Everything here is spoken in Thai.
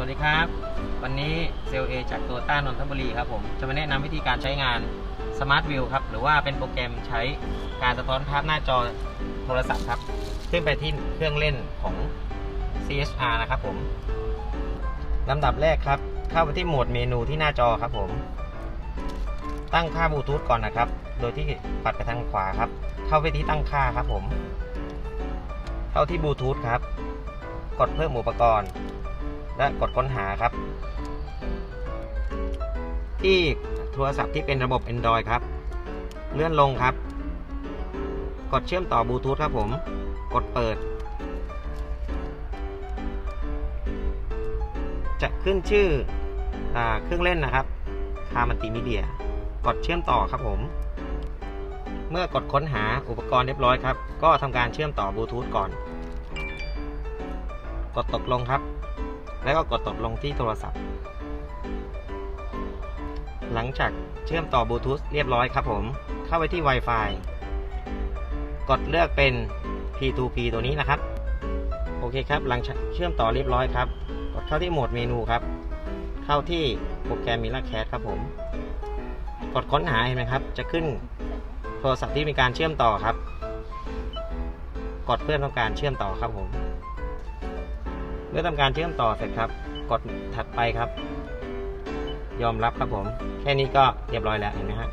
วัสดีครับ วันนี้เซลเอจากตัวต้านนทบุรีครับผม จะมาแนะนำวิธีการใช้งาน Smart View ครับ หรือว่าเป็นโปรแกรมใช้การสะท้อนภาพหน้าจอโทรศัพท์ครับ ขึ้นไปที่เครื่องเล่นของ CHR นะครับผมลำดับแรกครับ เข้าไปที่โหมดเมนูที่หน้าจอครับผม ตั้งค่าบลูทูธก่อนนะครับ โดยที่ปัดไปทางขวาครับ เข้าไปที่ตั้งค่าครับผม เข้าที่บลูทูธครับ กดเพิ่มอุปกรณ์ และกดค้นหาครับ ที่โทรศัพท์ที่เป็นระบบ Android ครับ เลื่อนลงครับ กดเชื่อมต่อบลูทูธครับผม กดเปิด จะขึ้นชื่ออเครื่องเล่นนะครับคามัลติมีเดีย กดเชื่อมต่อครับผม เมื่อกดค้นหาอุปกรณ์เรียบร้อยครับ ก็ทำการเชื่อมต่อบลูทูธก่อน กดตกลงครับ แล้วก็กดตกลงที่โทรศัพท์ หลังจากเชื่อมต่อบลูทูธเรียบร้อยครับผม เข้าไปที่ Wi-Fi กดเลือกเป็น P2P ตัวนี้นะครับ โอเคครับ หลังเชื่อมต่อเรียบร้อยครับ กดเข้าที่โหมดเมนูครับ เข้าที่โปรแกรม Miracast ครับผม กดค้นหาเห็นไหมครับ จะขึ้นโทรศัพท์ที่มีการเชื่อมต่อครับ กดเพื่อทำการเชื่อมต่อครับผม เมื่อทำการเชื่อมต่อเสร็จครับ กดถัดไปครับ ยอมรับครับผม แค่นี้ก็เรียบร้อยแล้วเห็นไหมฮะ